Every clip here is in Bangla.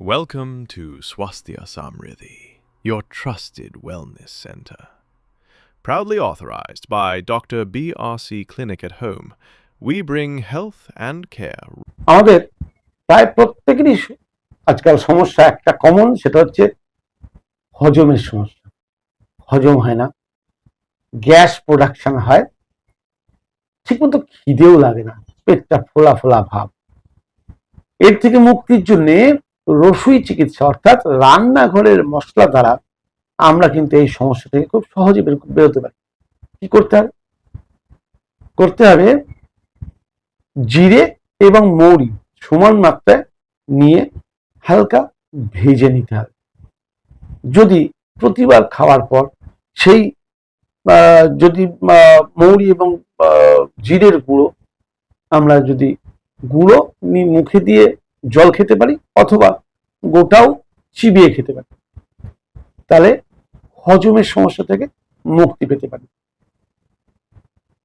Welcome to Swasthya Samriddhi, your trusted wellness center. Proudly authorized by Dr. BRC Clinic at Home, we bring health and care আমাদের প্রায় প্রত্যেকেরই আজকাল সমস্যা একটা কমন সেটা হচ্ছে হজমের সমস্যা হজম হয় না গ্যাস প্রোডাকশন হয় ঠিকমতো খিদেও লাগে না পেটটা ফোলা ফোলা ভাব এর থেকে মুক্তির জন্য রসুই চিকিৎসা, অর্থাৎ রান্নাঘরের মশলা দ্বারা আমরা কিন্তু এই সমস্যা থেকে খুব সহজে বের- বেরোতে পারি। কি করতে হবে? করতে হবে জিরে এবং মৌরি সমান মাত্রায় নিয়ে হালকা ভেজে নিতে হবে। যদি প্রতিবার খাওয়ার পর সেই যদি মৌরি এবং জিরের গুঁড়ো আমরা যদি গুঁড়ো মুখে দিয়ে জল খেতে পারি অথবা গোটাও চিবিয়ে খেতে পারি তাহলে হজমের সমস্যা থেকে মুক্তি পেতে পারি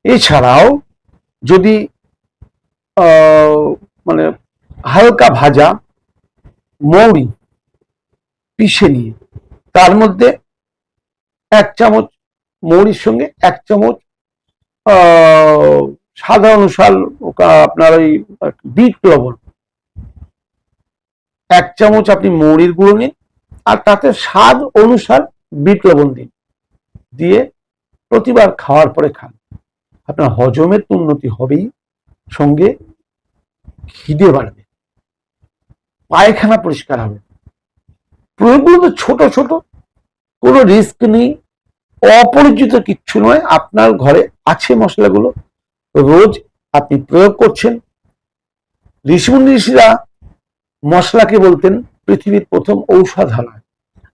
এছাড়াও যদি মানে হালকা ভাজা মৌরি পিষে নিয়ে, তার মধ্যে এক চামচ মৌরির সঙ্গে এক চামচ সাদা অনুসার আপনার ওই, বিট লবণ এক চামচ আপনি মৌরির গুঁড়ো নিন, আর তাতে স্বাদ অনুসার বিট লবণ দিন। দিয়ে প্রতিবার খাওয়ার পরে খান। আপনার হজমের তো উন্নতি হবেই, সঙ্গে খিদে বাড়বে। পায়খানা পরিষ্কার হবে। প্রয়োগগুলো তো ছোট ছোট। কোনো রিস্ক নেই। অপরিচিত কিচ্ছু নয়। আপনার ঘরে আছে মশলাগুলো। রোজ আপনি প্রয়োগ করছেন। ঋষিমুনি ঋষিরা মশলাকে বলতেন? পৃথিবীর প্রথম ঔষধালয়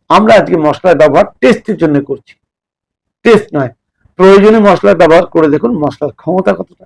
আমরা আজকে মশলার ব্যবহার টেস্টের জন্য করছি। টেস্ট নয় প্রয়োজনে মশলার ব্যবহার করে দেখুন মশলার ক্ষমতা কতটা।